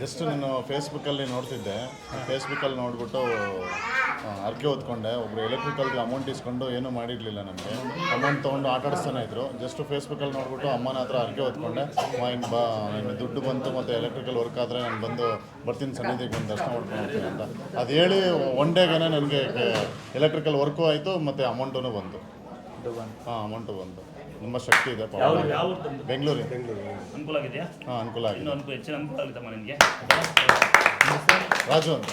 Just ನಾನು ಫೇಸ್ಬುಕ್ಕಲ್ಲಿ ನೋಡ್ತಿದ್ದೆ. ಫೇಸ್ಬುಕ್ಕಲ್ಲಿ ನೋಡ್ಬಿಟ್ಟು ಅರ್ಕೆ ಓದ್ಕೊಂಡೆ ಹೊತ್ಕೊಂಡೆ. ಒಬ್ರು ಎಲೆಕ್ಟ್ರಿಕಲ್ಗೆ ಅಮೌಂಟ್ ಇಸ್ಕೊಂಡು ಏನೂ ಮಾಡಿರಲಿಲ್ಲ ನನಗೆ ಅಮೌಂಟ್ ತೊಗೊಂಡು ಆಟ ಆಡಿಸ್ತಾನೆ ಇದ್ರು ಜಸ್ಟ್ ಫೇಸ್ಬುಕ್ಕಲ್ಲಿ ನೋಡ್ಬಿಟ್ಟು ಅಮ್ಮನ ಹತ್ರ ಅರ್ಕೆ ಹೊತ್ಕೊಂಡೆ. ಮೈನ್ ಬಾ ಹಿಂಗೆ ದುಡ್ಡು ಬಂತು ಮತ್ತು ಎಲೆಕ್ಟ್ರಿಕಲ್ ವರ್ಕ್ ಆದರೆ ನಾನು ಬಂದು ಬರ್ತೀನಿ ಸನ್ನಿಧಿಗೆ ಬಂದು ದರ್ಶನ ಮಾಡ್ಕೊಂಡು ಹೋಗ್ತೀನಿ ಅಂತ. ಅದು ಹೇಳಿ ಒನ್ ಡೇಗೇ ನನಗೆ ಎಲೆಕ್ಟ್ರಿಕಲ್ ವರ್ಕು ಆಯಿತು ಮತ್ತು ಅಮೌಂಟೂ ಬಂತು. ಹಾಂ ಅಮೌಂಟು ಬಂತು. ತುಂಬ ಶಕ್ತಿ ಇದೆ ಯಾವ ಊರು ಬೆಂಗಳೂರು. ಅನುಕೂಲ ಆಗಿದೆಯಾ? ಹಾಂ ಅನುಕೂಲ ಆಗಿದೆ. ಇನ್ನೂ ಅನುಕೂಲ ಹೆಚ್ಚಿನ ಅನುಕೂಲ ಆಗುತ್ತಮ್ಮ ನಿಮಗೆ ರಾಜು ಅಂತ.